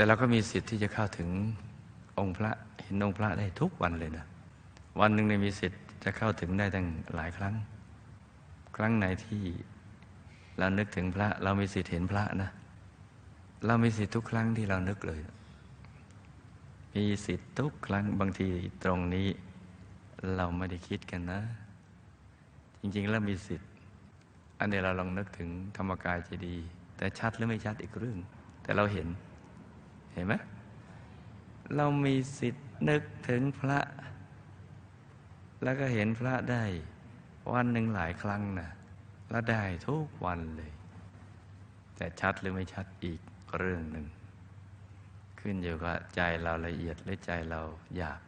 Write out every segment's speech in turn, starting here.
แต่เราก็มีสิทธิ์ที่จะเข้าถึงองค์พระเห็นองค์พระได้ทุกวันเลยนะ วันหนึ่งในมีสิทธิ์จะเข้าถึงได้ตั้งหลายครั้ง ครั้งไหนที่เรานึกถึงพระ เรามีสิทธิ์เห็นพระนะ เรามีสิทธิ์ทุกครั้งที่เรานึกเลย มีสิทธิ์ทุกครั้งบางทีตรงนี้ เราไม่ได้คิดกันนะ จริงๆแล้วมีสิทธิ์ อันนี้เราลองนึกถึงธรรมกายเจดี แต่ชัดหรือไม่ชัดอีกเรื่อง แต่เราเห็น เห็นไหมเรามีสิทธิ์นึกถึงพระ แล้วก็เห็นพระได้วันหนึ่งหลายครั้งนะแล้วได้ทุกวันเลย แต่ชัดหรือไม่ชัดอีกเรื่องหนึ่ง ขึ้นอยู่กับใจเราละเอียดหรือใจเราหยาบ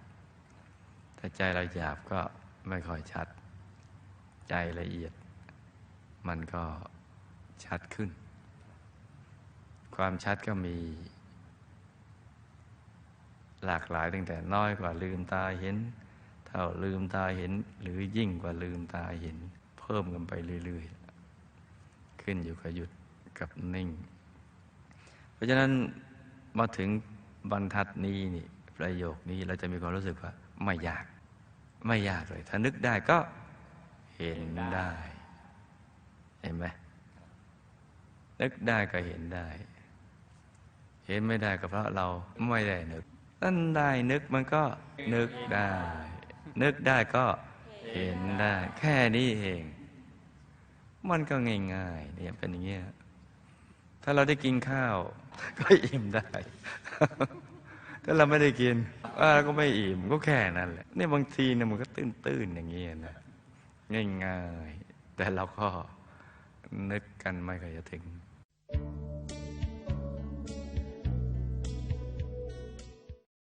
ถ้าใจเราหยาบก็ไม่ค่อยชัด ใจละเอียด มันก็ชัดขึ้น ความชัดก็มี หลากหลายตั้งแต่น้อยกว่าลืมตาเห็น เท่าลืมตาเห็น หรือยิ่งกว่าลืมตาเห็น เพิ่มกันไปเรื่อยๆ ขึ้นอยู่กับหยุดกับนิ่ง เพราะฉะนั้นมาถึงบรรทัดนี้นี่ประโยคนี้เราจะมีความรู้สึกว่าไม่ยาก ไม่ยากเลย ถ้านึกได้ก็เห็นได้ เห็นไหมนึกได้ก็เห็นได้ เห็นไม่ได้ก็เพราะเราไม่ได้นึก ตั้นได้นึกมันก็นึกได้ นึกได้ก็เห็นได้ แค่นี้เอง มันก็ง่ายๆเนี่ยเป็นอย่างเงี้ยถ้าเราได้กินข้าว ก็อิ่มได้ ถ้าเราไม่ได้กินเราก็ไม่อิ่มก็แค่นั้นแหละเนี่ยบางทีเนี่ยมันก็ตื้นๆอย่างเงี้ยนะง่ายๆแต่เราก็นึกกันไม่เคยจะถึง